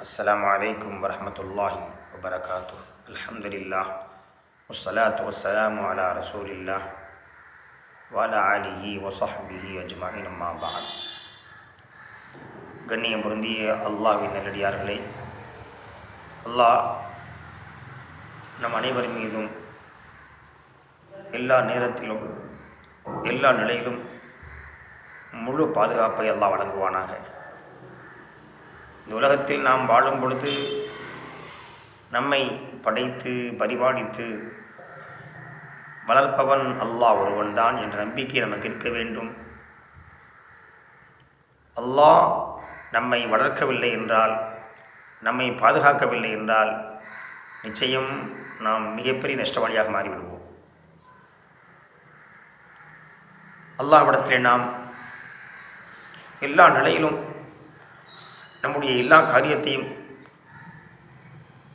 السلام عليكم ورحمة الله وبركاته الحمد لله والصلاة والسلام على رسول الله وعلى آله وصحبه أجمعين أما بعد கண்ணியம் பொருந்திய அல்லாஹ்வின் நல்லடியார்களே அல்லாஹ் நம் அனைவர் மீதும் எல்லா நேரத்திலும் எல்லா நிலையிலும் முழு பாதுகாப்பை அல்லாஹ் வழங்குவானாக இந்த உலகத்தில் நாம் வாழும் பொழுது நம்மை படைத்து பரிபாலித்து வளர்ப்பவன் அல்லாஹ் ஒருவன்தான் என்ற நம்பிக்கை நமக்கு இருக்க வேண்டும். அல்லாஹ் நம்மை வளர்க்கவில்லை என்றால் நம்மை பாதுகாக்கவில்லை என்றால் நிச்சயம் நாம் மிகப்பெரிய நஷ்டவாளியாக மாறிவிடுவோம். அல்லாஹ்விடத்திலே நாம் எல்லா நிலையிலும் நம்முடைய எல்லா காரியத்தையும்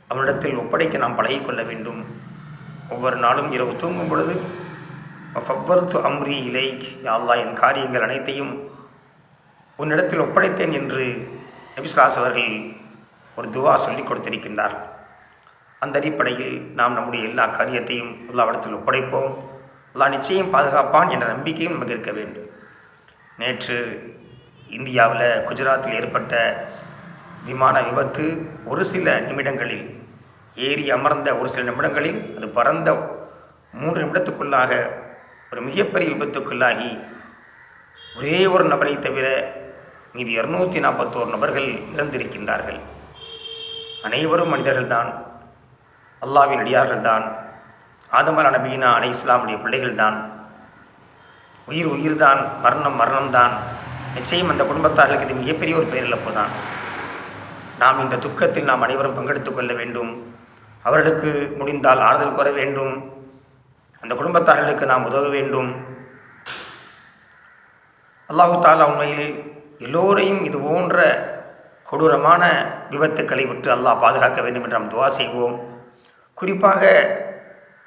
அவனிடத்தில் ஒப்படைக்க நாம் பழகிக்கொள்ள வேண்டும். ஒவ்வொரு நாளும் இரவு தூங்கும் பொழுது ஃபவ்வர்த்து அம்ரி இலை யாழ்லா என் காரியங்கள் அனைத்தையும் உன்னிடத்தில் ஒப்படைத்தேன் என்று நபிஸ்லாஸ் அவர்கள் ஒரு துவா சொல்லிக் கொடுத்திருக்கின்றார். அந்த அடிப்படையில் நாம் நம்முடைய எல்லா காரியத்தையும் அல்லாவிடத்தில் ஒப்படைப்போம். அல்லா நிச்சயம் பாதுகாப்பான் என்ற நம்பிக்கையும் நமக்கு இருக்க வேண்டும். நேற்று இந்தியாவில் குஜராத்தில் ஏற்பட்ட விமான விபத்து ஒரு சில நிமிடங்களில் ஏறி அமர்ந்த ஒரு சில நிமிடங்களில் அது பறந்த மூன்று நிமிடத்துக்குள்ளாக ஒரு மிகப்பெரிய விபத்துக்குள்ளாகி ஒரே ஒரு நபரை தவிர மீது இரநூத்தி நாற்பத்தோரு நபர்கள் இறந்திருக்கின்றார்கள். அனைவரும் மனிதர்கள்தான் அல்லாவின் அடியார்கள்தான் ஆதமர நபீனா அலை இஸ்லாமுடைய பிள்ளைகள்தான். உயிர் உயிர்தான் மரணம் மரணம்தான். நிச்சயம் அந்த குடும்பத்தார்களுக்கு இது மிகப்பெரிய ஒரு பேரிழப்பு தான் நாம் இந்த துக்கத்தில் நாம் அனைவரும் பங்கெடுத்துக் கொள்ள வேண்டும். அவர்களுக்கு முடிந்தால் ஆறுதல் கூற வேண்டும். அந்த குடும்பத்தார்களுக்கு நாம் உதவ வேண்டும். அல்லாஹு தாலா உண்மையில் எல்லோரையும் இது போன்ற கொடூரமான விபத்துக்களை விட்டு அல்லாஹ் பாதுகாக்க வேண்டும் என்று நாம் துவா செய்வோம். குறிப்பாக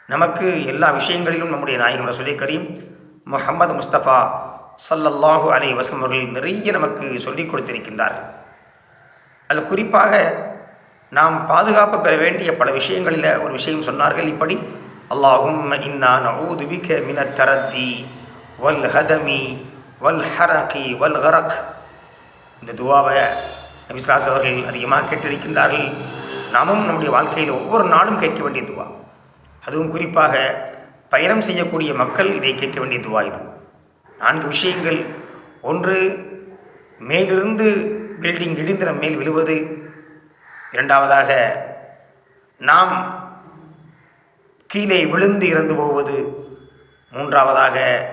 நமக்கு எல்லா விஷயங்களிலும் நம்முடைய நாயகம் ரசூலை கரீம் முகமது முஸ்தபா சல்லல்லாஹு அலை வசம் அவர்கள் நிறைய நமக்கு சொல்லிக் கொடுத்திருக்கின்றார்கள். அதில் குறிப்பாக நாம் பாதுகாப்பு பெற வேண்டிய பல விஷயங்களில் ஒரு விஷயம் சொன்னார்கள் இப்படி அல்லாஹும் இன்னா நவூது பிக மின தரத்தி வல் ஹதமி வல் ஹரகி வல் ஹரக் இந்த துவாவை நபிஸ்லாஸ் அவர்கள் அதிகமாக கேட்டிருக்கின்றார்கள். நாமும் நம்முடைய வாழ்க்கையில் ஒவ்வொரு நாளும் கேட்க வேண்டிய துவா. அதுவும் குறிப்பாக பயணம் செய்யக்கூடிய மக்கள் இதை கேட்க வேண்டிய துவா இது. நான்கு விஷயங்கள். ஒன்று மேலிருந்து பில்டிங் இடிந்து நம் மேல் விழுவது. இரண்டாவதாக நாம் கீழே விழுந்து இறந்து போவது. மூன்றாவதாக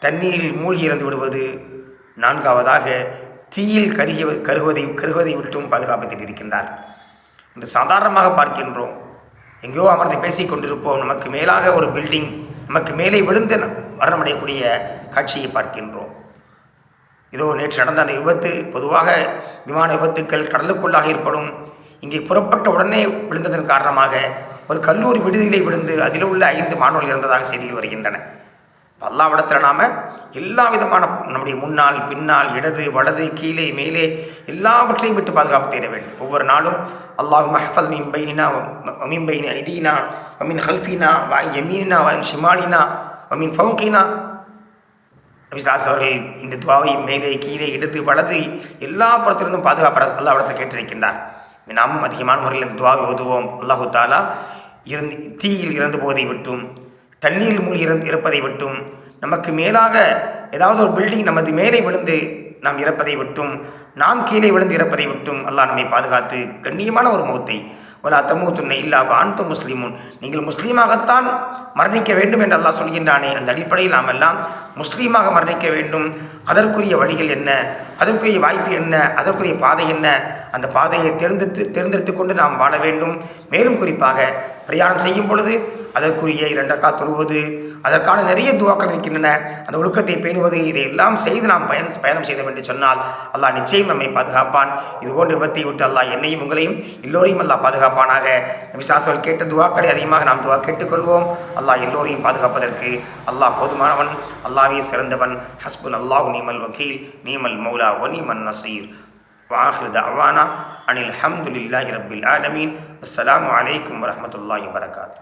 தண்ணீரில் மூழ்கி இறந்து விடுவது. நான்காவதாக தீயில் கருகிய கருகுவதை கருகுவதை விட்டும் பாதுகாப்பத்தில் இருக்கின்றார். என்று சாதாரணமாக பார்க்கின்றோம். எங்கேயோ அமர்ந்து பேசிக் கொண்டிருப்போம். நமக்கு மேலாக ஒரு பில்டிங் நமக்கு மேலே விழுந்து மரணமடையக்கூடிய காட்சியை பார்க்கின்றோம். இதோ நேற்று நடந்த அந்த விபத்து பொதுவாக விமான விபத்துக்கள் கடலுக்குள்ளாக ஏற்படும். இங்கே புறப்பட்ட உடனே விழுந்ததன் காரணமாக ஒரு கல்லூரி விடுதியிலே விழுந்து அதில் உள்ள ஐந்து மாணவர்கள் இறந்ததாக செய்திகள் வருகின்றன. பல்லாவிடத்தில் நாம் எல்லா விதமான நம்முடைய முன்னால் பின்னால் இடது வலது கீழே மேலே எல்லாவற்றையும் விட்டு பாதுகாப்பு தேட வேண்டும். ஒவ்வொரு நாளும் அல்லாஹ் மஹஃபல் மின் பைனினா வமின் பைனி ஐதீனா ஹல்ஃபீனா வாய் எமீனா வாயின் ஷிமாலினா வமின் ஃபவுகீனா நபிசாஸ் அவர்கள் இந்த துவாவை மேலே கீழே இடது வலது எல்லா புறத்திலிருந்தும் பாதுகாப்பு அல்லாவிடத்தில் கேட்டிருக்கின்றார். நாமும் அதிகமான முறையில் இந்த துவாவை ஓதுவோம். அல்லாஹு தாலா இறந்து தீயில் இறந்து போவதை விட்டும் தண்ணீரில் மூழ்கி இறந்து இறப்பதை விட்டும் நமக்கு மேலாக ஏதாவது ஒரு பில்டிங் நமது மேலே விழுந்து நாம் இறப்பதை விட்டும் நாம் கீழே விழுந்து இறப்பதை விட்டும் அல்லாஹ் நம்மை பாதுகாத்து கண்ணியமான ஒரு முகத்தை ஒரு அத்தமூத்துன்னை இல்லா வான்து முஸ்லீமுன். நீங்கள் முஸ்லீமாகத்தான் மரணிக்க வேண்டும் என்று அல்லாஹ் சொல்கின்றானே. அந்த அடிப்படையில் நாம் எல்லாம் முஸ்லீமாக மரணிக்க வேண்டும். அதற்குரிய வழிகள் என்ன? அதற்குரிய வாய்ப்பு என்ன? அதற்குரிய பாதை என்ன? அந்த பாதையை தேர்ந்தெடுத்து தேர்ந்தெடுத்து கொண்டு நாம் வாழ வேண்டும். மேலும் குறிப்பாக பிரயாணம் செய்யும் பொழுது அதற்குரிய இரண்டக்கா தொழுவது அதற்கான நிறைய துவாக்கள் இருக்கின்றன. அந்த ஒழுக்கத்தை பேணுவது இதையெல்லாம் செய்து நாம் பயன் பயணம் செய்தோம் என்று சொன்னால் அல்லாஹ் நிச்சயம் நம்மை பாதுகாப்பான். இதுபோன்ற விபத்தை விட்டு அல்லாஹ் என்னையும் உங்களையும் எல்லோரையும் அல்லாஹ் பாதுகாப்பானாக. நபிசாஸ்வல் கேட்ட துவாக்களை அதிகமாக நாம் துவா கேட்டுக்கொள்வோம். அல்லாஹ் எல்லோரையும் பாதுகாப்பதற்கு அல்லாஹ் போதுமானவன் அல்லாஹே சிறந்தவன். ஹஸ்புன் அல்லாஹ் நீமல் வக்கீல் நீமல் மௌலா ஒனிமன் நசீர். வாஹிர் அவானா அனில் அஹமதுல்லாஹி ரபில் ஆலமீன். அஸ்ஸலாமு அலைக்கும் வரஹமத்துல்லாஹி வரகாத்து